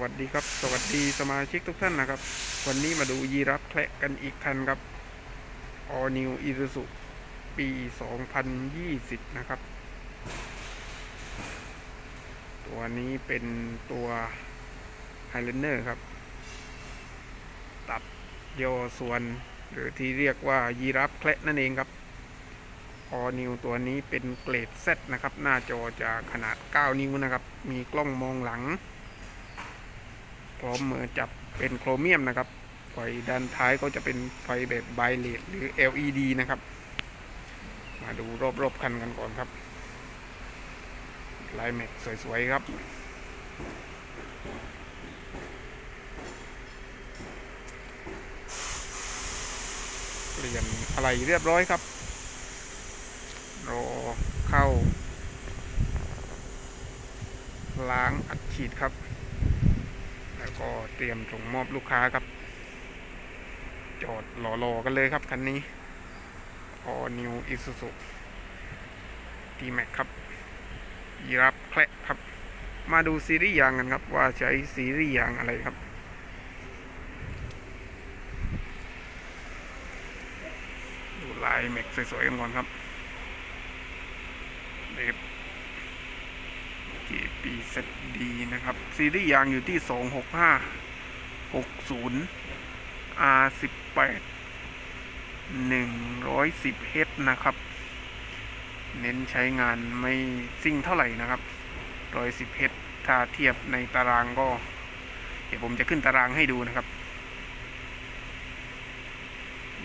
วัสดีครับ สวัสดีสมาชิกทุกท่านนะครับ วันนี้มาดูยีรับแคละกันอีกคันครับ All New Isuzu ปี 2020 นะครับ ตัวนี้เป็นตัว Highlander ครับ ตัดโยส่วน หรือที่เรียกว่ายีรับแคละนั่นเองครับ All New ตัวนี้เป็นเกรด Z นะครับ หน้าจอจะขนาด 9 นิ้วนะครับ มีกล้องมองหลัง พร้อมมือจับเป็นโครเมียมนะครับ ไฟด้านท้ายก็จะเป็นไฟแบบไบเลดหรือ LED นะครับ มาดูรอบๆคันกันก่อนครับ ลายแม็กสวยๆครับเปลี่ยนอะไรเรียบร้อยครับ รอเข้า ล้างอัดฉีดครับ ก็เตรียมส่งมอบลูกค้าครับ จอดรอๆกันเลยครับคันนี้ All New Isuzu D-Max ครับยีรับแคละครับ มาดูซีรีส์ยางกันครับ ว่าใช้ซีรีส์ยางอะไรครับดูลายแม็กสวยๆกันก่อนครับเด ฟ JP ZD นะครับ ซีรีส์ยางอยู่ที่ 265 60 R18 110 H นะครับ เน้นใช้งานไม่ซิ่งเท่าไหร่นะครับ 110 H ถ้าเทียบในตารางก็ เดี๋ยวผมจะขึ้นตารางให้ดูนะครับ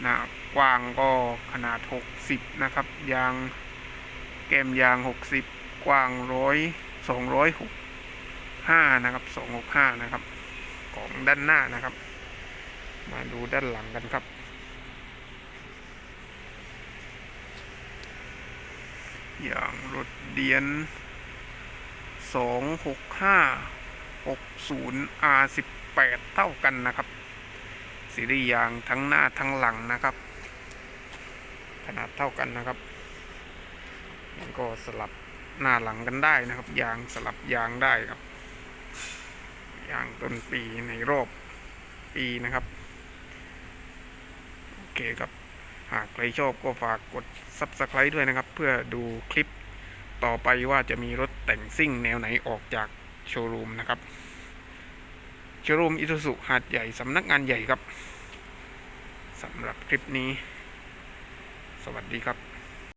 หน้ากว้างก็ขนาด 60 นะครับ ยางแกมยาง 60 กว้างร้อย สองร้อยหกห้านะครับสองหกห้านะครับ ของด้านหน้านะครับ มาดูด้านหลังกันครับ อย่างรถเดียนสองหกห้าหกศูนย์ R สิบแปดเท่ากันนะครับสีรียางทั้งหน้าทั้งหลังนะครับ ขนาดเท่ากันนะครับ แล้วก็สลับ หน้าหลังกันได้นะครับ ยางสลับยางได้ครับ ยางต้นปีในรอบปีนะครับ โอเคครับ หากใครชอบก็ฝากกด Subscribe ด้วยนะครับ เพื่อดูคลิปต่อไปว่าจะมีรถแต่งซิ่งแนวไหนออกจากโชว์รูมนะครับ โชว์รูมอิทุสุหาดใหญ่สำนักงานใหญ่ครับสำหรับคลิปนี้ สวัสดีครับ